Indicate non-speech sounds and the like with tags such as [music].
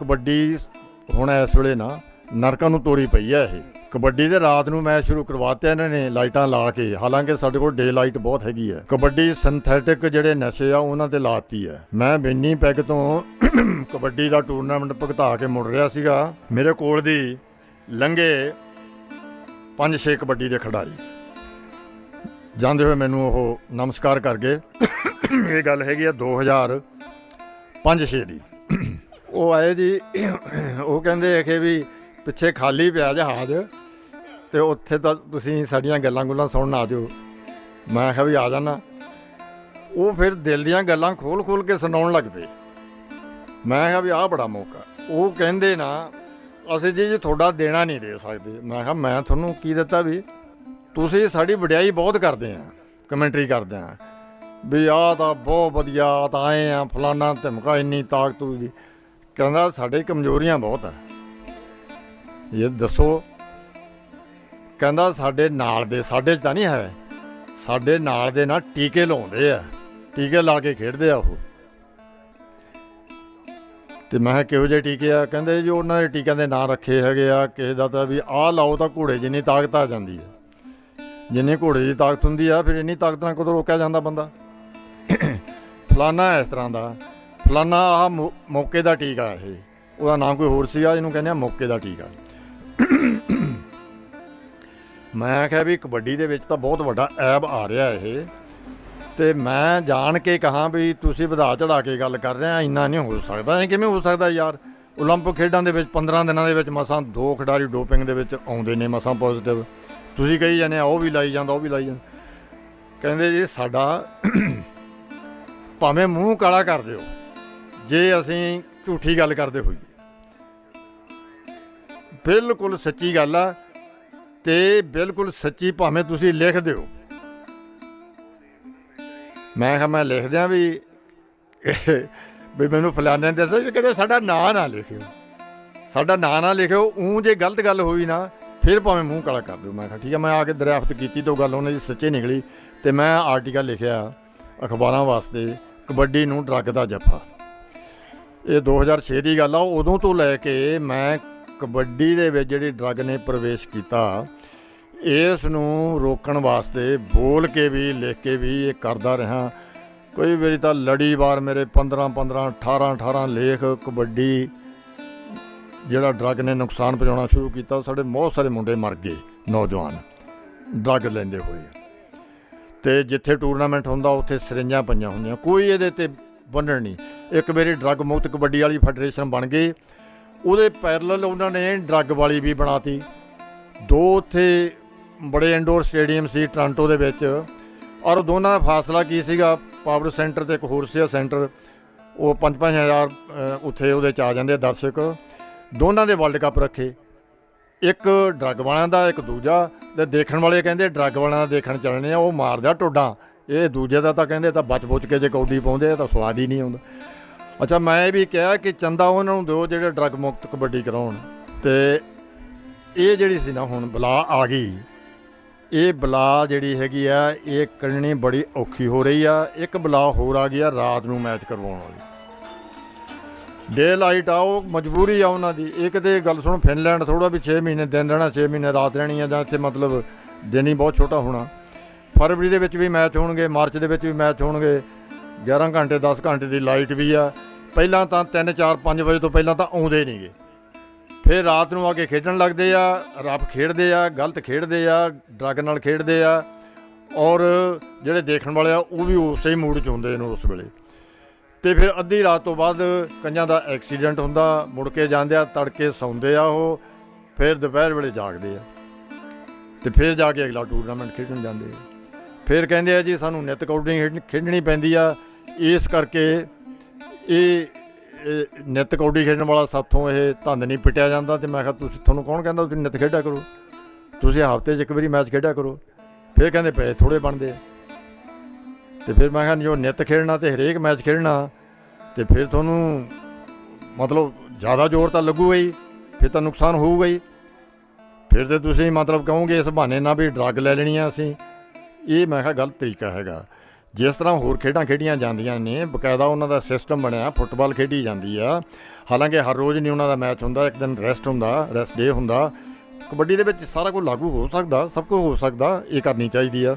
ਕਬੱਡੀ ਹੁਣ ਇਸ ਵੇਲੇ ਨਾ ਨਰਕਾਂ ਨੂੰ ਤੋਰੀ ਪਈ ਹੈ ਇਹ। ਕਬੱਡੀ ਦੇ ਰਾਤ ਨੂੰ ਮੈਚ ਸ਼ੁਰੂ ਕਰਵਾਤੇ ਇਹਨਾਂ ਨੇ ਲਾਈਟਾਂ ਲਾ ਕੇ। ਹਾਲਾਂਕਿ ਸਾਡੇ ਕੋਲ ਡੇ ਲਾਈਟ ਬਹੁਤ ਹੈਗੀ ਹੈ। ਕਬੱਡੀ ਸਿੰਥੈਟਿਕ ਜਿਹੜੇ ਨਸ਼ੇ ਆ ਉਹਨਾਂ ਤੇ ਲਾਤੀ ਹੈ। ਮੈਂ ਬਿੰਨੀ ਪੈਗ ਤੋਂ [coughs] ਕਬੱਡੀ ਦਾ ਟੂਰਨਾਮੈਂਟ ਭਗਤਾ ਕੇ ਮੁੜ ਰਿਹਾ ਸੀਗਾ। ਮੇਰੇ ਕੋਲ ਦੀ ਲੰਘੇ 5-6 ਕਬੱਡੀ ਦੇ ਖਿਡਾਰੀ। ਜਾਂਦੇ ਹੋਏ ਮੈਨੂੰ ਉਹ ਨਮਸਕਾਰ ਕਰ ਗਏ। [coughs] ਇਹ ਗੱਲ ਹੈਗੀ ਆ 2005-6 ਦੀ। ਉਹ ਆਏ ਜੀ, ਉਹ ਕਹਿੰਦੇ ਆ ਕਿ ਵੀ ਪਿੱਛੇ ਖਾਲੀ ਪਿਆ ਜਹਾਜ਼ ਤੇ ਉੱਥੇ ਤਾਂ ਤੁਸੀਂ ਸਾਡੀਆਂ ਗੱਲਾਂ ਗੁੱਲਾਂ ਸੁਣਨ ਆ ਜਾਓ। ਮੈਂ ਕਿਹਾ ਵੀ ਆ ਜਾਣਾ ਉਹ ਫਿਰ ਦਿਲ ਦੀਆਂ ਗੱਲਾਂ ਖੋਲ ਖੋਲ ਕੇ ਸੁਣਾਉਣ ਲੱਗ ਪਏ। ਮੈਂ ਕਿਹਾ ਵੀ ਆਹ ਬੜਾ ਮੌਕਾ। ਉਹ ਕਹਿੰਦੇ ਨਾ, ਅਸੀਂ ਜੀ ਜੀ ਤੁਹਾਡਾ ਦੇਣਾ ਨਹੀਂ ਦੇ ਸਕਦੇ। ਮੈਂ ਕਿਹਾ ਮੈਂ ਤੁਹਾਨੂੰ ਕੀ ਦਿੱਤਾ ਵੀ ਤੁਸੀਂ ਸਾਡੀ ਵਡਿਆਈ ਬਹੁਤ ਕਰਦੇ ਆ, ਕਮੈਂਟਰੀ ਕਰਦੇ ਆ। ਵੀ ਆਹ ਤਾਂ ਬਹੁਤ ਵਧੀਆ ਆਹ ਤਾਂ ਆਏ ਆ, ਫਲਾਨਾ ਧਮਕਾ ਇੰਨੀ ਤਾਕਤ ਦੀ ਕਹਿੰਦਾ ਸਾਡੇ ਕਮਜ਼ੋਰੀਆਂ ਬਹੁਤ ਆ। ਇਹ ਦੱਸੋ, ਕਹਿੰਦਾ ਸਾਡੇ ਨਾਲ ਦੇ, ਸਾਡੇ 'ਚ ਤਾਂ ਨਹੀਂ ਹੈ। ਸਾਡੇ ਨਾਲ ਦੇ ਨਾਲ ਟੀਕੇ ਲਾਉਂਦੇ ਆ, ਟੀਕੇ ਲਾ ਕੇ ਖੇਡਦੇ ਆ ਉਹ। ਤੇ ਮੈਂ ਕਿਹਾ, ਕਿਹੋ ਜਿਹੇ ਟੀਕੇ ਆ? ਕਹਿੰਦੇ ਜੀ, ਉਹਨਾਂ ਦੇ ਟੀਕਿਆਂ ਦੇ ਨਾਂ ਰੱਖੇ ਹੈਗੇ ਆ। ਕਿਸੇ ਦਾ ਤਾਂ ਵੀ, ਆਹ ਲਾਓ ਤਾਂ ਘੋੜੇ ਜਿੰਨੀ ਤਾਕਤ ਆ ਜਾਂਦੀ ਹੈ ਜਿੰਨੀ ਘੋੜੇ ਦੀ ਤਾਕਤ ਹੁੰਦੀ ਆ, ਫਿਰ ਇੰਨੀ ਤਾਕਤ ਨਾਲ ਕਦੋਂ ਰੋਕਿਆ ਜਾਂਦਾ ਬੰਦਾ? ਫਲਾਨਾ ਇਸ ਤਰ੍ਹਾਂ ਦਾ। ਫਲਾਨਾ ਆਹ ਮੌ- ਮੌਕੇ ਦਾ ਟੀਕਾ ਇਹ ਉਹਦਾ ਨਾਮ ਕੋਈ ਹੋਰ ਸੀਗਾ ਇਹਨੂੰ ਕਹਿੰਦੇ ਆ ਮੌਕੇ ਦਾ ਟੀਕਾ ਮੈਂ ਆਖਿਆ ਵੀ ਕਬੱਡੀ ਦੇ ਵਿੱਚ ਤਾਂ ਬਹੁਤ ਵੱਡਾ ਐਬ ਆ ਰਿਹਾ ਇਹ ਤੇ ਮੈਂ ਜਾਣ ਕੇ ਕਹਾ ਵੀ ਤੁਸੀਂ ਵਧਾ ਚੜਾ ਕੇ ਗੱਲ ਕਰ ਰਹੇ ਆ ਇੰਨਾ ਨਹੀਂ ਹੋ ਸਕਦਾ ਇਹ ਕਿਵੇਂ ਹੋ ਸਕਦਾ ਯਾਰ 올림픽 ਖੇਡਾਂ ਦੇ ਵਿੱਚ 15 ਦਿਨਾਂ ਦੇ ਵਿੱਚ ਮਸਾਂ ਦੋ ਖਿਡਾਰੀ ਡੋਪਿੰਗ ਦੇ ਵਿੱਚ ਆਉਂਦੇ ਨੇ ਮਸਾਂ ਪੋਜ਼ਿਟਿਵ ਤੁਸੀਂ ਕਹੀ ਜਾਂਦੇ ਆ ਉਹ ਵੀ ਲਾਈ ਜਾਂਦਾ ਉਹ ਵੀ ਲਾਈ ਜਾਂਦਾ ਕਹਿੰਦੇ ਜੀ ਸਾਡਾ ਭਾਵੇਂ ਮੂੰਹ ਕਾਲਾ ਕਰ ਦਿਓ ਜੇ ਅਸੀਂ ਝੂਠੀ ਗੱਲ ਕਰਦੇ ਹੋਈਏ। ਬਿਲਕੁਲ ਸੱਚੀ ਗੱਲ ਆ ਤੇ ਬਿਲਕੁਲ ਸੱਚੀ ਭਾਵੇਂ ਤੁਸੀਂ ਲਿਖ ਦਿਓ। ਮੈਂ ਕਿਹਾ ਮੈਂ ਲਿਖ ਦਿਆਂ ਵੀ ਵੀ ਮੈਨੂੰ ਫਲਾਣੇ ਨੇ ਦੱਸਿਆ ਜੀ ਕਹਿੰਦੇ ਸਾਡਾ ਨਾਂ ਨਾ ਲਿਖਿਓ। ਸਾਡਾ ਨਾਂ ਨਾ ਲਿਖਿਓ ਉਂ ਜੇ ਗਲਤ ਗੱਲ ਹੋਈ ਨਾ, ਫਿਰ ਭਾਵੇਂ ਮੂੰਹ ਕਾਲਾ ਕਰ ਦਿਓ। ਮੈਂ ਕਿਹਾ ਠੀਕ ਆ, ਮੈਂ ਆ ਕੇ ਦਰਿਆਫਤ ਕੀਤੀ ਤੋਂ ਗੱਲ ਉਹਨਾਂ ਦੀ ਸੱਚੀ ਨਿਕਲੀ ਤੇ ਮੈਂ ਆਰਟੀਕਲ ਲਿਖਿਆ ਅਖਬਾਰਾਂ ਵਾਸਤੇ ਕਬੱਡੀ ਨੂੰ ਡਰੱਗ ਦਾ ਜੱਫਾ। ਇਹ 2006 ਦੀ ਗੱਲ ਆ, ਉਦੋਂ ਤੋਂ ਲੈ ਕੇ ਮੈਂ ਕਬੱਡੀ ਦੇ ਵਿੱਚ ਜਿਹੜੀ ਡਰੱਗ ਨੇ ਪ੍ਰਵੇਸ਼ ਕੀਤਾ, ਇਸ ਨੂੰ ਰੋਕਣ ਵਾਸਤੇ ਬੋਲ ਕੇ ਵੀ, ਲਿਖ ਕੇ ਵੀ ਇਹ ਕਰਦਾ ਰਿਹਾ। ਕੋਈ ਵਾਰੀ ਤਾਂ ਲੜੀ ਵਾਰ ਮੇਰੇ 15 15 18 18 ਲੇਖ ਕਬੱਡੀ ਜਿਹੜਾ ਡਰੱਗ ਨੇ ਨੁਕਸਾਨ ਪਹੁੰਚਾਉਣਾ ਸ਼ੁਰੂ ਕੀਤਾ ਸਾਡੇ ਬਹੁਤ ਸਾਰੇ ਮੁੰਡੇ ਮਰ ਗਏ, ਨੌਜਵਾਨ ਡਰੱਗ ਲੈਂਦੇ ਹੋਏ। ਤੇ ਜਿੱਥੇ ਟੂਰਨਾਮੈਂਟ ਹੁੰਦਾ, ਉੱਥੇ ਸਰਿੰਜਾਂ ਪਈਆਂ ਹੁੰਦੀਆਂ। ਕੋਈ ਇਹਦੇ ਤੇ ਬੰਨਣ ਨਹੀਂ। ਇੱਕ ਵਾਰੀ ਡਰੱਗ ਮੁਕਤ ਕਬੱਡੀ ਵਾਲੀ ਫੈਡਰੇਸ਼ਨ ਬਣ ਗਈ। ਉਹਦੇ ਪੈਰਲਲ ਉਹਨਾਂ ਨੇ ਡਰੱਗ ਵਾਲੀ ਵੀ ਬਣਾਤੀ। ਦੋ ਉੱਥੇ ਬੜੇ ਇੰਡੋਰ ਸਟੇਡੀਅਮ ਸੀ ਟ੍ਰਾਂਟੋ ਦੇ ਵਿੱਚ। ਔਰ ਦੋਨਾਂ ਦਾ ਫਾਸਲਾ ਕੀ ਸੀਗਾ? ਪਾਵਰ ਸੈਂਟਰ ਤੇ ਇੱਕ ਹੋਰ ਸੀ ਸੈਂਟਰ ਉਹ 5-5000 ਉੱਥੇ ਉਹਦੇ ਚ ਆ ਜਾਂਦੇ ਦਰਸ਼ਕ। ਦੋਨਾਂ ਦੇ ਵਰਲਡ ਕੱਪ ਰੱਖੇ। ਇੱਕ ਡਰੱਗ ਵਾਲਿਆਂ ਦਾ, ਇੱਕ ਦੂਜਾ। ਤੇ ਦੇਖਣ ਵਾਲੇ ਕਹਿੰਦੇ ਡਰੱਗ ਵਾਲਿਆਂ ਦਾ ਦੇਖਣ ਚੱਲਣੇ ਆ, ਉਹ ਮਾਰਦਾ ਟੋਡਾ। ਇਹ ਦੂਜੇ ਦਾ ਤਾਂ ਕਹਿੰਦੇ ਤਾਂ ਬਚ-ਬੁਚ ਕੇ ਜੇ ਕੌਡੀ ਪਾਉਂਦੇ ਆ ਤਾਂ ਸਵਾਦ ਹੀ ਨਹੀਂ ਆਉਂਦਾ। ਅੱਛਾ, ਮੈਂ ਇਹ ਵੀ ਕਿਹਾ ਕਿ ਚੰਦਾ ਉਹਨਾਂ ਨੂੰ ਦਿਓ ਜਿਹੜੇ ਡਰੱਗ ਮੁਕਤ ਕਬੱਡੀ ਕਰਾਉਣ। ਤੇ ਇਹ ਜਿਹੜੀ ਸੀ ਨਾ ਹੁਣ ਬਲਾ ਆ ਗਈ। ਇਹ ਬਲਾ ਜਿਹੜੀ ਹੈਗੀ ਆ, ਇਹ ਕੱਢਣੀ ਬੜੀ ਔਖੀ ਹੋ ਰਹੀ ਆ। ਇੱਕ ਬਲਾ ਹੋਰ ਆ ਗਈ ਆ ਰਾਤ ਨੂੰ ਮੈਚ ਕਰਵਾਉਣ ਵਾਲੀ। ਡੇ ਲਾਈਟ ਆ ਉਹ ਮਜਬੂਰੀ ਆ ਉਹਨਾਂ ਦੀ। ਇੱਕ ਕਿਤੇ ਗੱਲ ਸੁਣ, ਫਿਨਲੈਂਡ ਥੋੜਾ ਵੀ 6 ਮਹੀਨੇ ਦਿਨ ਰਹਿਣਾ 6 ਮਹੀਨੇ ਰਾਤ ਰਹਿਣੀ ਆ ਜਾਂ ਇੱਥੇ ਮਤਲਬ ਦਿਨ ਹੀ ਬਹੁਤ ਛੋਟਾ ਹੋਣਾ। ਫਰਵਰੀ ਦੇ ਵਿੱਚ ਵੀ ਮੈਚ ਹੋਣਗੇ, ਮਾਰਚ ਦੇ ਵਿੱਚ ਵੀ ਮੈਚ ਹੋਣਗੇ 11 ਘੰਟੇ 10 ਘੰਟੇ ਦੀ ਲਾਈਟ ਵੀ ਆ। ਪਹਿਲਾਂ ਤਾਂ 3 4 5 ਵਜੇ ਤੋਂ ਪਹਿਲਾਂ ਤਾਂ ਆਉਂਦੇ ਨਹੀਂਗੇ ਫਿਰ ਰਾਤ ਨੂੰ ਆ ਕੇ ਖੇਡਣ ਲੱਗਦੇ ਆ, ਰੱਬ ਖੇਡਦੇ ਆ, ਗਲਤ ਖੇਡਦੇ ਆ, ਡਰੱਗ ਨਾਲ ਖੇਡਦੇ ਆ, ਔਰ ਜਿਹੜੇ ਦੇਖਣ ਵਾਲੇ ਆ, ਉਹ ਵੀ ਉਸੇ ਹੀ ਮੂਡ 'ਚ ਹੁੰਦੇ ਨੇ ਉਸ ਵੇਲੇ। ਤੇ ਫਿਰ ਅੱਧੀ ਰਾਤ ਤੋਂ ਬਾਅਦ ਕਈਆਂ ਦਾ ਐਕਸੀਡੈਂਟ ਹੁੰਦਾ, ਮੁੜ ਕੇ ਜਾਂਦੇ ਆ, ਤੜਕੇ ਸੌਂਦੇ ਆ ਉਹ, ਫਿਰ ਦੁਪਹਿਰ ਵੇਲੇ ਜਾਗਦੇ ਆ। ਤੇ ਫਿਰ ਜਾ ਕੇ ਅਗਲਾ ਟੂਰਨਾਮੈਂਟ ਖੇਡਣ ਜਾਂਦੇ ਆ। ਫਿਰ ਕਹਿੰਦੇ ਆ ਜੀ ਸਾਨੂੰ ਨਿਤ ਕੌਡੀ ਖੇਡ- ਖੇਡਣੀ ਪੈਂਦੀ ਆ। ਇਸ ਕਰਕੇ ਇਹ ਇਹ ਨਿਤ ਕੌਡੀ ਖੇਡਣ ਵਾਲਾ ਸਾਥੋਂ ਇਹ ਧੰਦ ਨਹੀਂ ਪਿਟਿਆ ਜਾਂਦਾ ਤੇ ਮੈਂ ਕਿਹਾ ਤੁਸੀਂ, ਤੁਹਾਨੂੰ ਕੌਣ ਕਹਿੰਦਾ ਤੁਸੀਂ ਨਿਤ ਖੇਡਿਆ ਕਰੋ? ਤੁਸੀਂ ਹਫ਼ਤੇ 'ਚ ਇੱਕ ਵਾਰੀ ਮੈਚ ਖੇਡਿਆ ਕਰੋ। ਫਿਰ ਕਹਿੰਦੇ ਪੈਸੇ ਥੋੜੇ ਬਣਦੇ ਆ। ਤੇ ਫਿਰ ਮੈਂ ਕਿਹਾ ਜੋ ਨਿਤ ਖੇਡਣਾ ਤੇ ਹਰੇਕ ਮੈਚ ਖੇਡਣਾ, ਤੇ ਫਿਰ ਤੁਹਾਨੂੰ ਮਤਲਬ ਜ਼ਿਆਦਾ ਜ਼ੋਰ ਤਾਂ ਲੱਗੂਗਾ ਹੀ, ਫਿਰ ਤਾਂ ਨੁਕਸਾਨ ਹੋਊਗਾ ਹੀ। ਫਿਰ ਤੇ ਤੁਸੀਂ ਮਤਲਬ ਕਹੋਗੇ ਇਸ ਬਹਾਨੇ ਨਾਲ ਵੀ ਡਰੱਗ ਲੈ ਲੈਣੀ ਆ ਅਸੀਂ। ਇਹ ਮੈਂ ਕਿਹਾ ਗਲਤ ਤਰੀਕਾ ਹੈਗਾ। ਜਿਸ ਤਰ੍ਹਾਂ ਹੋਰ ਖੇਡਾਂ ਖੇਡੀਆਂ ਜਾਂਦੀਆਂ ਨੇ, ਬਕਾਇਦਾ ਉਹਨਾਂ ਦਾ ਸਿਸਟਮ ਬਣਿਆ, ਫੁੱਟਬਾਲ ਖੇਡੀ ਜਾਂਦੀ ਆ। ਹਾਲਾਂਕਿ ਹਰ ਰੋਜ਼ ਨਹੀਂ ਉਹਨਾਂ ਦਾ ਮੈਚ ਹੁੰਦਾ, ਇੱਕ ਦਿਨ ਰੈਸਟ ਹੁੰਦਾ ਰੈਸਟ ਡੇ ਹੁੰਦਾ। ਕਬੱਡੀ ਦੇ ਵਿੱਚ ਸਾਰਾ ਕੁਝ ਲਾਗੂ ਹੋ ਸਕਦਾ, ਸਭ ਕੁਝ ਹੋ ਸਕਦਾ, ਇਹ ਕਰਨੀ ਚਾਹੀਦੀ ਆ।